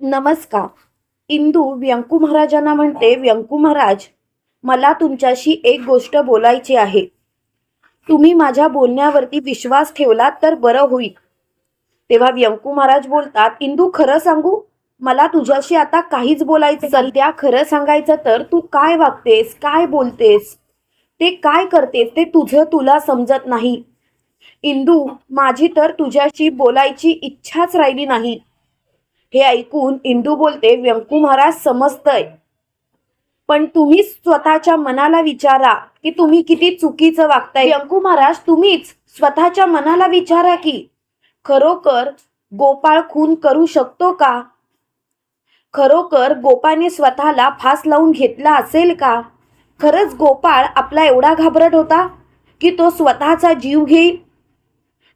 नमस्कार. इंदू व्यंकू महाराजांना म्हणते व्यंकू महाराज मला तुमच्याशी एक गोष्ट बोलायची आहे. तुम्ही माझ्या बोलण्यावरती विश्वास ठेवलात तर बरं होईल. तेव्हा व्यंकू महाराज बोलतात इंदू खरं सांगू? मला तुझ्याशी आता काहीच बोलायचं सध्या खरं सांगायचं तर तू काय वागतेस काय बोलतेस? ते काय करतेस ते तुझं तुला समजत नाही. इंदू माझी तर तुझ्याशी बोलायची इच्छाच राहिली नाही. हे ऐकून इंदू बोलते व्यंकू महाराज समजतंय. पण तुम्ही स्वतःच्या मनाला विचारा की तुम्ही किती चुकीचं वागताय. व्यंकू महाराज तुम्हीच स्वतःच्या मनाला विचारा की खरोखर गोपाळ खून करू शकतो का? खरोखर गोपाने स्वतःला फास लावून घेतला असेल का? खरंच गोपाळ आपला एवढा घाबरट होता की तो स्वतःचा जीव घेईल?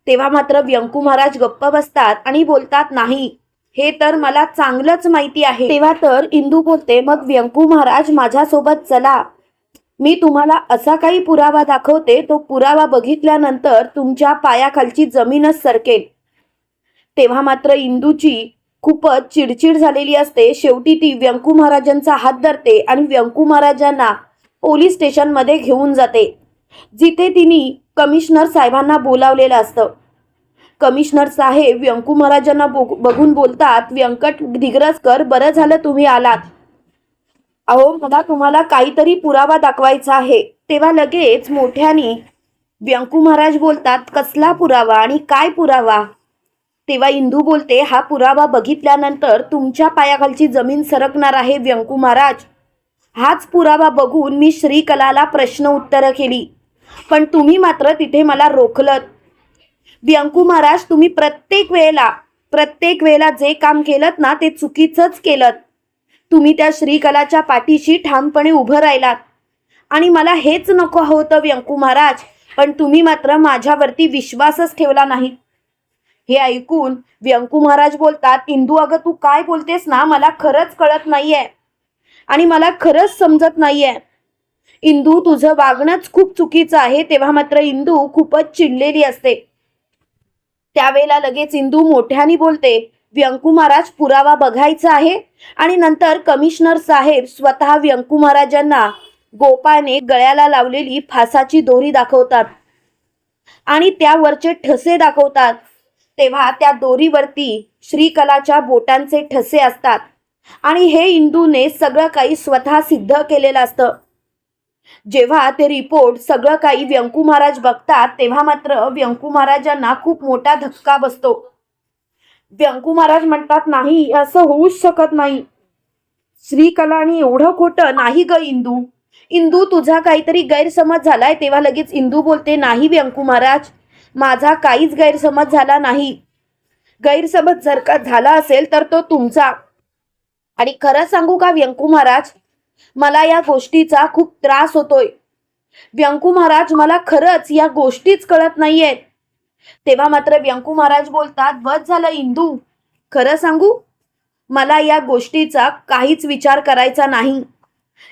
तेव्हा मात्र व्यंकू महाराज गप्प बसतात आणि बोलतात नाही हे तर मला चांगलंच माहिती आहे. तेव्हा तर इंदू बोलते मग व्यंकू महाराज माझ्यासोबत चला. मी तुम्हाला असा काही पुरावा दाखवते तो पुरावा बघितल्यानंतर तुमच्या पायाखालची जमीनच सरकेल. तेव्हा मात्र इंदूची खूपच चिडचिड झालेली असते. शेवटी ती व्यंकू महाराजांचा हात धरते आणि व्यंकू महाराजांना पोलीस स्टेशनमध्ये घेऊन जाते जिथे तिने कमिशनर साहेबांना बोलावलेलं असतं. कमिशनर साहेब व्यंकू महाराजांना बघून बोलतात व्यंकट दिग्रजकर बरं झालं तुम्ही आलात. अहो मला तुम्हाला काहीतरी पुरावा दाखवायचा आहे. तेव्हा लगेच मोठ्याने व्यंकू महाराज बोलतात कसला पुरावा आणि काय पुरावा? तेव्हा इंदू बोलते हा पुरावा बघितल्यानंतर तुमच्या पायाखालची जमीन सरकणार आहे व्यंकू महाराज. हाच पुरावा बघून मी श्रीकलाला प्रश्न उत्तरं केली. पण तुम्ही मात्र तिथे मला रोखलत व्यंकू महाराज तुम्ही प्रत्येक वेळेला प्रत्येक वेळेला जे काम केलं ना ते चुकीचंच केलं तुम्ही त्या श्रीकलाच्या पाठीशी ठामपणे उभं राहिलात. आणि मला हेच नको होतं व्यंकू महाराज पण तुम्ही मात्र माझ्यावरती विश्वासच ठेवला नाही. हे ऐकून व्यंकू महाराज बोलतात इंदू अगं तू काय बोलतेस ना मला खरंच कळत नाहीये. आणि मला खरंच समजत नाहीये. इंदू तुझं वागणंच खूप चुकीचं आहे तेव्हा मात्र इंदू खूपच चिडलेली असते. त्यावेळेला लगेच इंदू मोठ्याने बोलते व्यंकू महाराज पुरावा बघायचा आहे? आणि नंतर कमिशनर साहेब स्वतः व्यंकू महाराजांना गोपाने गळ्याला लावलेली फासाची दोरी दाखवतात आणि त्यावरचे ठसे दाखवतात. तेव्हा त्या दोरीवरती श्रीकलाच्या बोटांचे ठसे असतात. आणि हे इंदूने सगळं काही स्वतः सिद्ध केलेलं असतं. जेव्हा ते रिपोर्ट सगळं काही व्यंकू महाराज बघतात तेव्हा मात्र व्यंकू महाराजांना खूप मोठा धक्का बसतो. व्यंकू महाराज म्हणतात नाही असं होऊच शकत नाही. श्रीकलानी एवढं खोटं नाही ग इंदू. इंदू तुझा काहीतरी गैरसमज झालाय. तेव्हा लगेच इंदू बोलते नाही व्यंकू महाराज माझा काहीच गैरसमज झाला नाही. गैरसमज जर का झाला असेल तर तो तुमचा. आणि खरं सांगू का व्यंकू महाराज मला या गोष्टीचा खूप त्रास होतोय. व्यंकू महाराज मला खरंच या गोष्टीच कळत नाहीयेत. तेव्हा मात्र व्यंकू महाराज बोलतात बस झालं इंदू. खरं सांगू? मला या गोष्टीचा काहीच विचार करायचा नाही.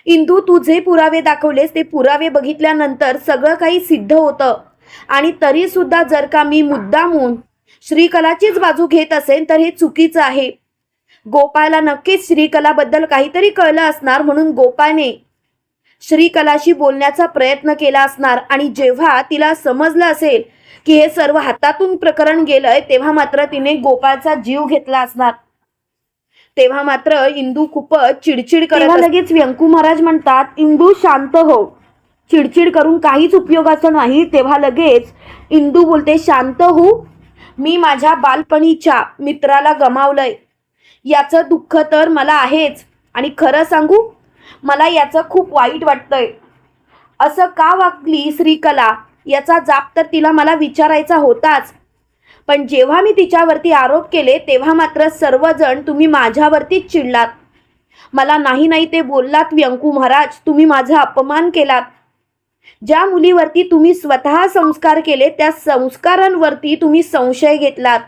इंदू तू जे पुरावे दाखवलेस ते पुरावे बघितल्यानंतर सगळं काही सिद्ध होतं. आणि तरी सुद्धा जर का मी मुद्दामून श्रीकलाचीच बाजू घेत असेल तर हे चुकीचं आहे. गोपाळला नक्कीच श्रीकलाबद्दल काहीतरी कळलं असणार म्हणून गोपाळने श्रीकलाशी बोलण्याचा प्रयत्न केला असणार. आणि जेव्हा तिला समजलं असेल की हे सर्व हातातून प्रकरण गेलंय तेव्हा मात्र तिने गोपाळचा जीव घेतला असणार. तेव्हा मात्र इंदू खूपच चिडचिड करत लगेच व्यंकू महाराज म्हणतात इंदू शांत हो. चिडचिड करून काहीच उपयोगाचं नाही. तेव्हा लगेच इंदू बोलते शांत हो. मी माझ्या बालपणीच्या मित्राला गमावलंय. याचं दुःख तर मला आहेच. आणि खरं सांगू मला याचं खूप वाईट वाटतंय. असं का वागली श्रीकला? याचा जाप तर तिला मला विचारायचा होताच. पण जेव्हा मी तिच्यावरती आरोप केले तेव्हा मात्र सर्वजण तुम्ही माझ्यावरतीच चिडलात. मला नाही नाही ते बोललात व्यंकू महाराज तुम्ही माझा अपमान केलात. ज्या मुलीवरती तुम्ही स्वतः संस्कार केले त्या संस्कारांवरती तुम्ही संशय घेतलात.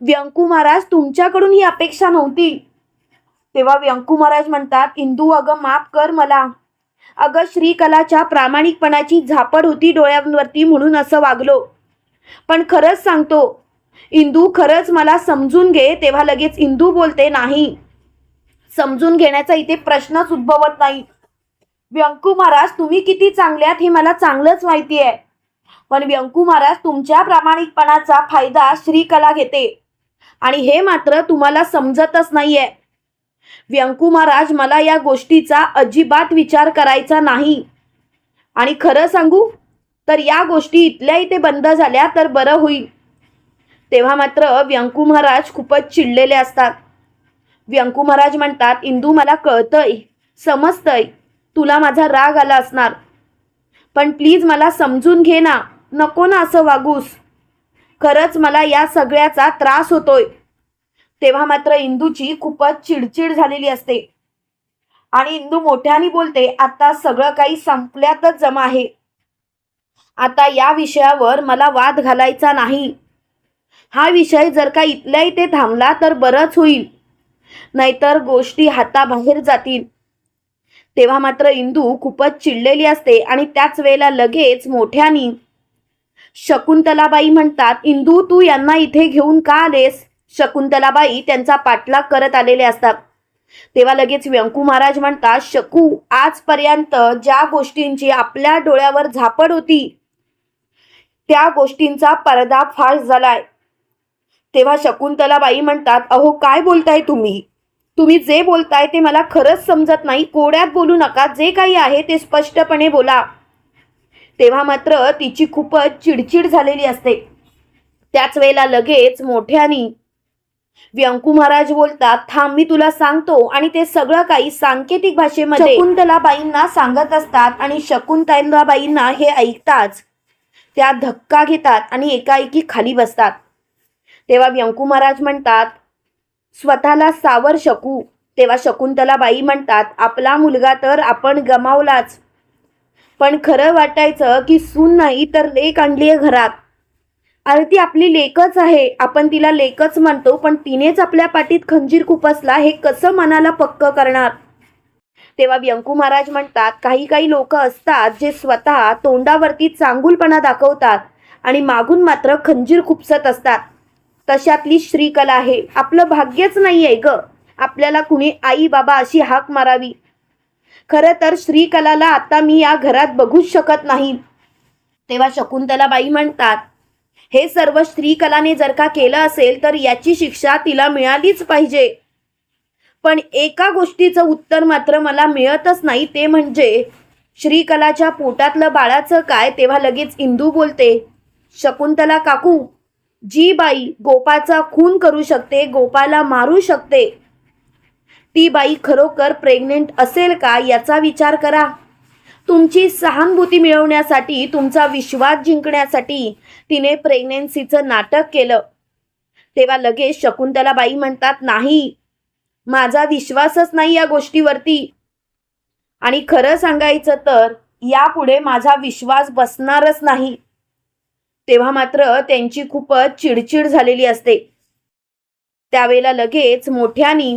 व्यंकू महाराज तुमच्याकडून ही अपेक्षा नव्हती. तेव्हा व्यंकू महाराज म्हणतात इंदू अगं माफ कर मला. अगं श्रीकलाच्या प्रामाणिकपणाची झापड होती डोळ्यांवरती म्हणून असं वागलो. पण खरंच सांगतो इंदू खरंच मला समजून घे तेव्हा लगेच इंदू बोलते नाही. समजून घेण्याचा इथे प्रश्नच उद्भवत नाही. व्यंकू महाराज तुम्ही किती चांगल्यात हे मला चांगलंच माहिती आहे. पण व्यंकू महाराज तुमच्या प्रामाणिकपणाचा फायदा श्रीकला घेते. आणि हे मात्र तुम्हाला समजतच नाहीये. व्यंकू महाराज मला या गोष्टीचा अजिबात विचार करायचा नाही. आणि खरं सांगू तर या गोष्टी इथल्या इथे बंद झाल्या तर बरं होईल. तेव्हा मात्र व्यंकू महाराज खूपच चिडलेले असतात. व्यंकू महाराज म्हणतात इंदू मला कळतंय समजतंय तुला माझा राग आला असणार. पण प्लीज मला समजून घे ना. नको ना असं वागूस. खरंच मला या सगळ्याचा त्रास होतोय. तेव्हा मात्र इंदूची खूपच चिडचिड झालेली असते. आणि इंदू मोठ्याने बोलते आता सगळं काही संपल्यातच जमा आहे. आता या विषयावर मला वाद घालायचा नाही. हा विषय जर का इथल्या इथे थांबला तर बरंच होईल. नाहीतर गोष्टी हाताबाहेर जातील. तेव्हा मात्र इंदू खूपच चिडलेली असते आणि त्याच वेळेला लगेच मोठ्यानी शकुंतलाबाई म्हणतात इंदू तू यांना इथे घेऊन का आलेस? शकुंतलाबाई त्यांचा पाठलाग करत आलेले असतात. तेव्हा लगेच व्यंकू महाराज म्हणतात शकू आजपर्यंत ज्या गोष्टींची आपल्या डोळ्यावर झापड होती त्या गोष्टींचा पर्दाफाश झालाय. तेव्हा शकुंतलाबाई म्हणतात अहो काय बोलताय तुम्ही? तुम्ही जे बोलताय ते मला खरंच समजत नाही. कोड्यात बोलू नका. जे काही आहे ते स्पष्टपणे बोला. तेव्हा मात्र तिची खूपच चिडचिड झालेली असते. त्याच वेळेला लगेच मोठ्यानी व्यंकू महाराज बोलतात थांब मी तुला सांगतो. आणि ते सगळं काही सांकेतिक भाषेमध्ये शकुंतलाबाईंना सांगत असतात आणि शकुंतलाबाईंना हे ऐकताच त्या धक्का घेतात आणि एकाएकी खाली बसतात. तेव्हा व्यंकू महाराज म्हणतात स्वतःला सावर शकू. तेव्हा शकुंतलाबाई म्हणतात आपला मुलगा तर आपण गमावलाच. पण खरं वाटायचं की सून नाही तर लेक आणली आहे घरात. अरे ती आपली लेकच आहे. आपण तिला लेकच म्हणतो पण तिनेच आपल्या पाठीत खंजीर खुपसला हे कसं मनाला पक्क करणार? तेव्हा व्यंकू महाराज म्हणतात काही काही लोक असतात जे स्वतः तोंडावरती चांगुलपणा दाखवतात आणि मागून मात्र खंजीर खुपसत असतात. तशातली श्रीकला आहे. आपलं भाग्यच नाही आहे ग. आपल्याला कुणी आई बाबा अशी हाक मारावी. खरं तर श्रीकलाला आता मी या घरात बघूच शकत नाही. तेव्हा शकुंतलाबाई म्हणतात हे सर्व श्रीकलाने जर का केलं असेल तर याची शिक्षा तिला मिळालीच पाहिजे. पण एका गोष्टीचं उत्तर मात्र मला मिळतच नाही ते म्हणजे श्रीकलाच्या पोटातलं बाळाचं काय तेव्हा लगेच इंदू बोलते शकुंतला काकू जी बाई गोपाचा खून करू शकते गोपाला मारू शकते ती बाई खरोखर प्रेग्नेंट असेल का याचा विचार करा. तुमची सहानुभूती मिळवण्यासाठी तुमचा विश्वास जिंकण्यासाठी तिने प्रेग्नेन्सीचं नाटक केलं. तेव्हा लगेच शकुंतला बाई म्हणतात नाही माझा विश्वासच नाही या गोष्टीवरती. आणि खरं सांगायचं तर यापुढे माझा विश्वास बसणारच नाही. तेव्हा मात्र त्यांची खूपच चिडचिड झालेली असते. त्यावेळेला लगेच मोठ्यानी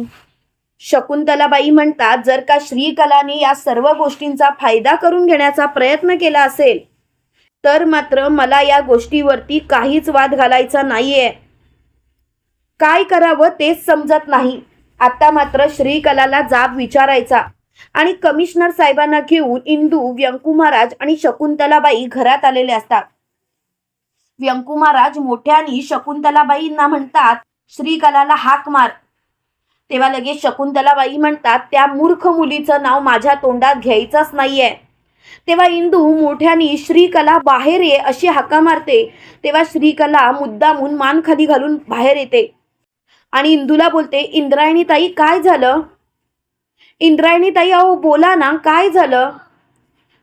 शकुंतलाबाई म्हणतात जर का श्रीकलाने या सर्व गोष्टींचा फायदा करून घेण्याचा प्रयत्न केला असेल तर मात्र मला या गोष्टीवरती काहीच वाद घालायचा नाहीये. काय करावं तेच समजत नाही. आता मात्र श्रीकलाला जाब विचारायचा. आणि कमिशनर साहेबांना घेऊन इंदू व्यंकू महाराज आणि शकुंतलाबाई घरात आलेले असतात. व्यंकू महाराज मोठ्यानी शकुंतलाबाईंना म्हणतात श्रीकलाला हाक मार. तेव्हा लगेच शकुंतलाबाई म्हणतात त्या मूर्ख मुलीचं नाव माझ्या तोंडात घ्यायचंच नाहीये. तेव्हा इंदू मोठ्यानी श्रीकला बाहेर ये अशी हाका मारते. तेव्हा श्रीकला मुद्दामून मान खाली घालून बाहेर येते. आणि इंदूला बोलते इंद्रायणी ताई काय झालं? इंद्रायणी ताई अहो बोला ना काय झालं?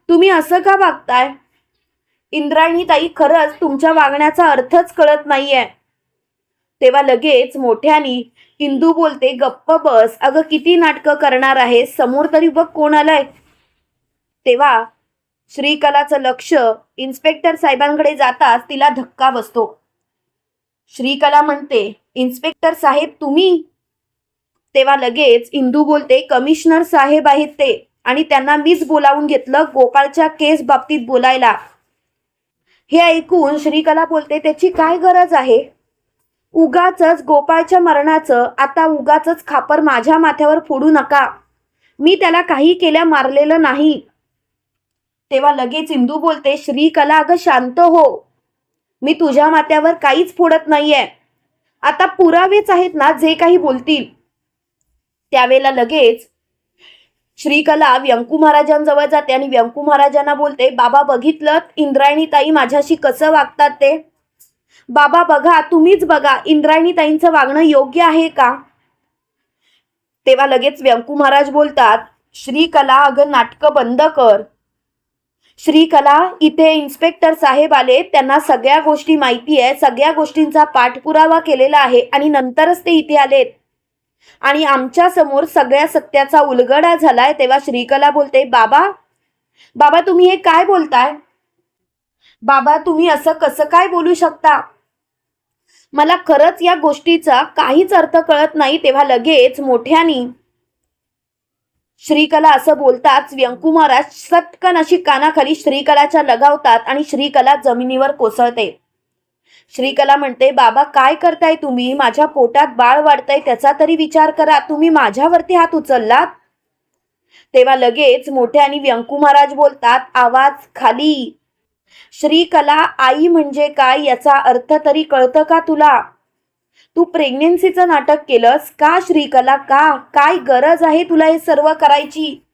तुम्ही असं का वागताय? इंद्रायणी ताई खरंच तुमच्या वागण्याचा अर्थच कळत नाहीये. तेव्हा लगेच मोठ्यानी इंदू बोलते गप्प बस. अगं किती नाटकं करणार आहे समोर तरी बघ कोण आलंय तेव्हा श्रीकलाचं लक्ष इन्स्पेक्टर साहेबांकडे जाताच तिला धक्का बसतो. श्रीकला म्हणते इन्स्पेक्टर साहेब तुम्ही? तेव्हा लगेच इंदू बोलते कमिशनर साहेब आहेत ते आणि त्यांना मीच बोलावून घेतलं गोपाळच्या केस बाबतीत बोलायला. हे ऐकून श्रीकला बोलते त्याची काय गरज आहे? उगाच गोपाळच्या मरणाचं आता उगाच खापर माझ्या माथ्यावर फोडू नका. मी त्याला काही केल्या मारलेलं नाही. तेव्हा लगेच इंदू बोलते श्रीकला अगं शांत हो. मी तुझ्या माथ्यावर काहीच फोडत नाहीये. आता पुरावेच आहेत ना जे काही बोलतील. त्यावेळेला लगेच श्रीकला व्यंकू महाराजांजवळ जाते आणि व्यंकू महाराजांना बोलते बाबा बघितलं इंद्रायणी ताई माझ्याशी कसं वागतात ते? बाबा बघा तुम्हीच बघा इंद्रायणी ताईंचं वागणं योग्य आहे का? तेव्हा लगेच व्यंकू महाराज बोलतात श्रीकला अगं नाटकं बंद कर. श्रीकला इथे इन्स्पेक्टर साहेब आले त्यांना सगळ्या गोष्टी माहिती आहे सगळ्या गोष्टींचा पाठपुरावा केलेला आहे आणि नंतरच ते इथे आलेत. आणि आमच्यासमोर सगळ्या सत्याचा उलगडा झालाय तेव्हा श्रीकला बोलते बाबा बाबा तुम्ही हे काय बोलताय? बाबा तुम्ही असं कसं काय बोलू शकता? मला खरंच या गोष्टीचा काहीच अर्थ कळत नाही तेव्हा लगेच मोठ्यानी श्रीकला असं बोलताच व्यंकू महाराज सटकन अशी कानाखाली श्रीकलाच्या लगावतात आणि श्रीकला जमिनीवर कोसळते. श्रीकला म्हणते बाबा काय करताय तुम्ही? माझ्या पोटात बाळ वाढतंय त्याचा तरी विचार करा. तुम्ही माझ्यावरती हात उचललात? तेव्हा लगेच मोठे आणि व्यंकू महाराज बोलतात आवाज खाली. श्रीकला आई म्हणजे काय याचा अर्थ तरी कळतं का तुला? तू प्रेग्नेन्सीचं नाटक केलंस का श्रीकला? का? काय गरज आहे तुला हे सर्व करायची?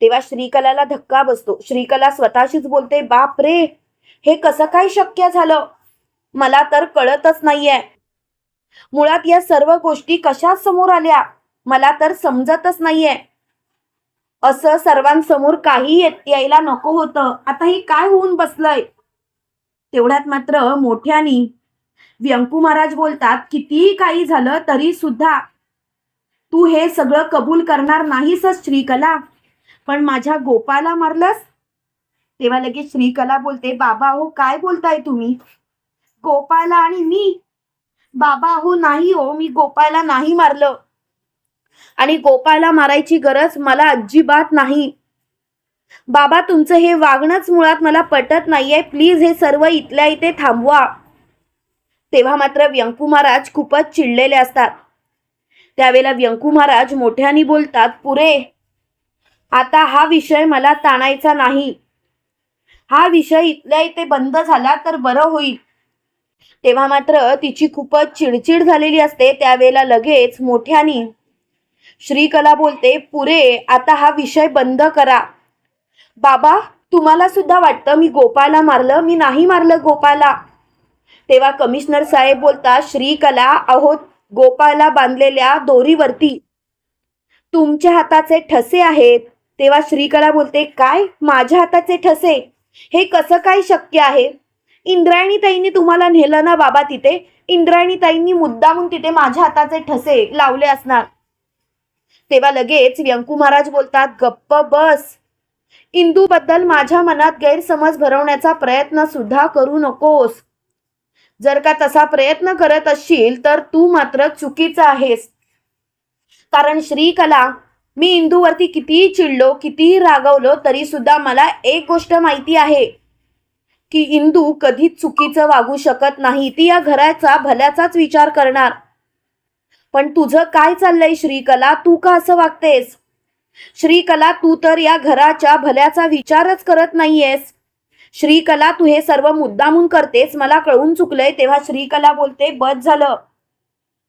तेव्हा श्रीकलाला धक्का बसतो. श्रीकला स्वतःशीच बोलते बाप रे हे कसं काय शक्य झालं? मला तर कळतच नाहीये. मुळात या सर्व गोष्टी कशा समोर आल्या? मला तर समजतच नाहीये. असं सर्वांसमोर काही येत यायला नको होतं. आता हे काय होऊन बसलंय? तेवढ्यात मात्र मोठ्यानी व्यंकू महाराज बोलतात कितीही काही झालं तरी सुद्धा तू हे सगळं कबूल करणार नाहीसच श्रीकला. पण माझ्या गोपाला मारलंस? तेव्हा लगेच श्रीकला बोलते बाबा हो काय बोलताय तुम्ही? गोपाला आणि मी? बाबा हो नाही हो मी गोपाला नाही मारलं. आणि गोपाला मारायची गरज मला अजिबात नाही. बाबा तुमचं हे वागणंच मुळात मला पटत नाहीये. प्लीज हे सर्व इथल्या इथे थांबवा. तेव्हा मात्र व्यंकू महाराज खूपच चिडलेले असतात. त्यावेळेला व्यंकू महाराज मोठ्याने बोलतात पुरे आता हा विषय मला ताणायचा नाही. हा विषय इथल्या इथे बंद झाला तर बरं होईल. तेव्हा मात्र तिची खूपच चिडचिड झालेली असते. त्यावेळेला लगेच मोठ्यानी श्रीकला बोलते पुरे आता हा विषय बंद करा. बाबा तुम्हाला सुद्धा वाटतं मी गोपाला मारलं? मी नाही मारलं गोपाला तेव्हा कमिशनर साहेब बोलता श्रीकला अहो गोपाला बांधलेल्या दोरीवरती तुमच्या हाताचे ठसे आहेत. तेव्हा श्रीकला बोलते काय? माझ्या हाताचे ठसे? हे कसं काय शक्य आहे? इंद्रायणीताईंनी तुम्हाला नेलं ना बाबा तिथे? इंद्रायणीताईंनी मुद्दामून तिथे माझ्या हाताचे ठसे लावले असणार. तेव्हा लगेच व्यंकू महाराज बोलतात गप्प बस. इंदू बद्दल माझ्या मनात गैरसमज भरवण्याचा प्रयत्न सुद्धा करू नकोस. जर का तसा प्रयत्न करत असशील तर तू मात्र चुकीचा आहेस. कारण श्रीकला मी इंदूवरती कितीही चिडलो कितीही रागवलो तरी सुद्धा मला एक गोष्ट माहिती आहे की इंदू कधीच चुकीचं वागू शकत नाही. ती या घराचा भल्याचाच विचार करणार. पण तुझं काय चाललंय श्रीकला? तू का असं वागतेस? श्रीकला तू तर या घराच्या भल्याचा विचारच करत नाहीयेस. श्रीकला तू हे सर्व मुद्दामून करतेस मला कळून चुकलंय तेव्हा श्रीकला बोलते बस झालं.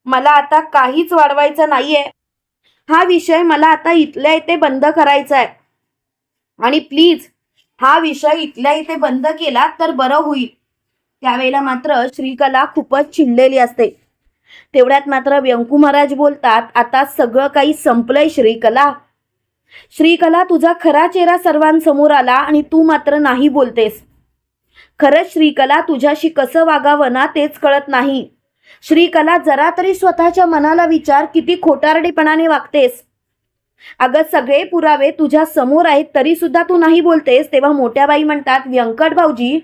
मला आता काहीच वाढवायचं नाहीये. हा विषय मला आता इथल्या इथे बंद करायचा आहे आणि प्लीज हा विषय इथल्या इथे बंद केला तर बरं होईल. त्यावेळेला मात्र श्रीकला खूपच चिडलेली असते. तेवढ्यात मात्र व्यंकू महाराज बोलतात आता सगळं काही संपलंय श्रीकला. श्रीकला तुझा खरा चेहरा सर्वांसमोर आला आणि तू मात्र नाही बोलतेस. खरंच श्रीकला तुझ्याशी कसं वागावं ना तेच कळत नाही. श्रीकला जरा तरी स्वतःच्या मनाला विचार किती खोटारडेपणाने वागतेस. अगं सगळे पुरावे तुझ्या समोर आहेत तरी सुद्धा तू नाही बोलतेस. तेव्हा मोठ्या बाई म्हणतात व्यंकट भाऊजी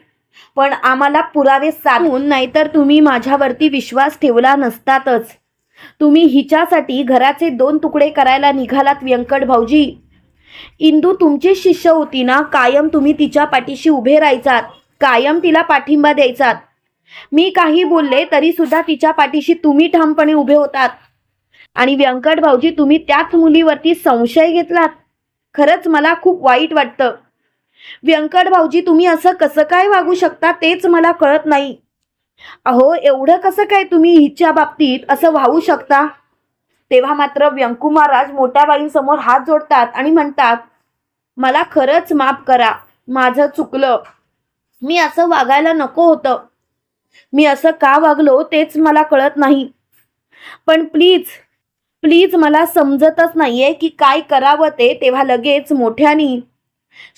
पण आम्हाला पुरावे सांगून नाहीतर तुम्ही माझ्यावरती विश्वास ठेवला नसतातच. तुम्ही हिच्यासाठी घराचे दोन तुकडे करायला निघालात व्यंकट भाऊजी. इंदू तुमची शिष्य होती ना कायम तुम्ही तिच्या पाठीशी उभे राहायचात कायम तिला पाठिंबा द्यायचात. मी काही बोलले तरी सुद्धा तिच्या पाठीशी तुम्ही ठामपणे उभे होतात. आणि व्यंकट भाऊजी तुम्ही त्याच मुलीवरती संशय घेतलात. खरंच मला खूप वाईट वाटतं. व्यंकट भाऊजी तुम्ही असं कसं काय वागू शकता तेच मला कळत नाही. अहो एवढं कसं काय तुम्ही हिच्या बाबतीत असं वाहू शकता? तेव्हा मात्र व्यंकू महाराज मोठ्या बाईंसमोर हात जोडतात आणि म्हणतात मला खरंच माफ करा माझं चुकलं. मी असं वागायला नको होतं. मी असं का वागलो तेच मला कळत नाही. पण प्लीज प्लीज मला समजतच नाहीये की काय करावं ते तेव्हा लगेच मोठ्यानी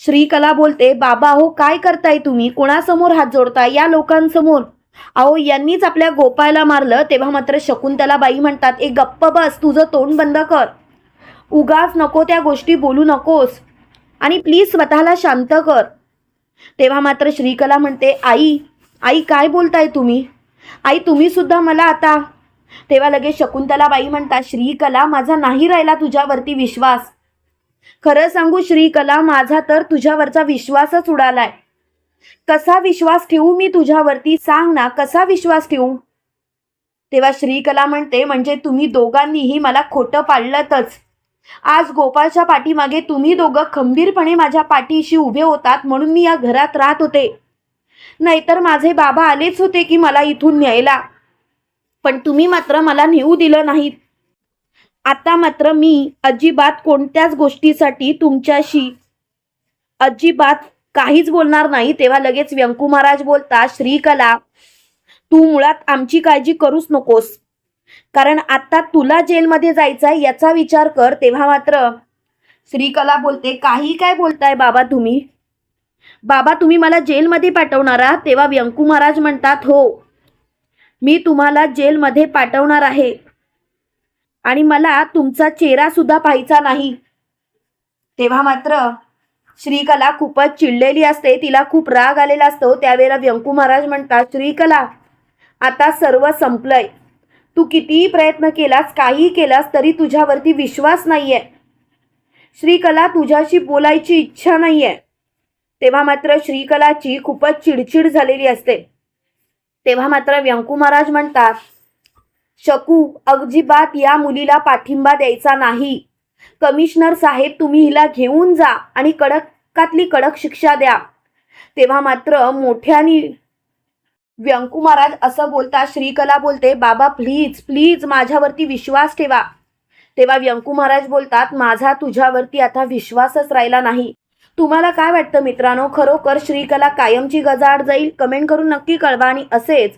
श्रीकला बोलते बाबा हो काय करताय तुम्ही? कोणासमोर हात जोडताय? या लोकांसमोर. अहो यांनीच आपल्या गोपायला मारलं तेव्हा मात्र शकुंतला बाई म्हणतात एक गप्प बस तुझं तोंड बंद कर. उगाच नको त्या गोष्टी बोलू नकोस. आणि प्लीज स्वतःला शांत कर. तेव्हा मात्र श्रीकला म्हणते आई आई काय बोलताय तुम्ही? आई तुम्ही सुद्धा मला आता. तेव्हा लगेच शकुंतला बाई म्हणतात श्रीकला माझा नाही राहिला तुझ्यावरती विश्वास. खरं सांगू श्रीकला माझा तर तुझ्यावरचा विश्वासच उडालाय. कसा विश्वास ठेवू मी तुझ्यावरती? सांग ना कसा विश्वास ठेवू? तेव्हा श्रीकला म्हणते म्हणजे तुम्ही दोघांनीही मला खोटं पाडलंतच आज गोपाळच्या पाठीमागे तुम्ही दोघं खंबीरपणे माझ्या पाठीशी उभे होतात म्हणून मी या घरात राहत होते. नाहीतर माझे बाबा आलेच होते की मला इथून न्यायला. पण तुम्ही मात्र मला नेऊ दिलं नाहीत. आता मात्र मी अजिबात कोणत्याच गोष्टीसाठी तुमच्याशी अजिबात काहीच बोलणार नाही. तेव्हा लगेच व्यंकू महाराज बोलता श्रीकला तू मुळात आमची काळजी करूच नकोस. कारण आता तुला जेलमध्ये जायचंय याचा विचार कर. तेव्हा मात्र श्रीकला बोलते काही काय बोलताय बाबा तुम्ही? बाबा तुम्ही मला जेलमध्ये पाठवणार? आहात तेव्हा व्यंकू महाराज म्हणतात हो मी तुम्हाला जेलमध्ये पाठवणार आहे. आणि मला तुमचा चेहरा सुद्धा पाहायचा नाही. तेव्हा मात्र श्रीकला खूपच चिडलेली असते. तिला खूप राग आलेला असतो. त्यावेळेला व्यंकू महाराज म्हणतात श्रीकला आता सर्व संपलंय. तू कितीही प्रयत्न केलास काही केलास तरी तुझ्यावरती विश्वास नाहीये. श्रीकला तुझ्याशी बोलायची इच्छा नाहीये. तेव्हा मात्र श्रीकलाची खूपच चिडचिड झालेली असते. तेव्हा मात्र व्यंकू महाराज म्हणतात शकू अजिबात या मुलीला पाठिंबा द्यायचा नाही. कमिशनर साहेब तुम्ही हिला घेऊन जा आणि कडकातली कडक शिक्षा द्या. तेव्हा मात्र मोठ्यानी व्यंकू महाराज असं बोलता श्रीकला बोलते बाबा प्लीज प्लीज माझ्यावरती विश्वास ठेवा. तेव्हा व्यंकू महाराज बोलतात माझा तुझ्यावरती आता विश्वासच राहिला नाही. तुम्हाला काय वाटतं मित्रांनो? खरोखर श्रीकला कायमची गजाआड जाईल? कमेंट करून नक्की कळवा आणि असेच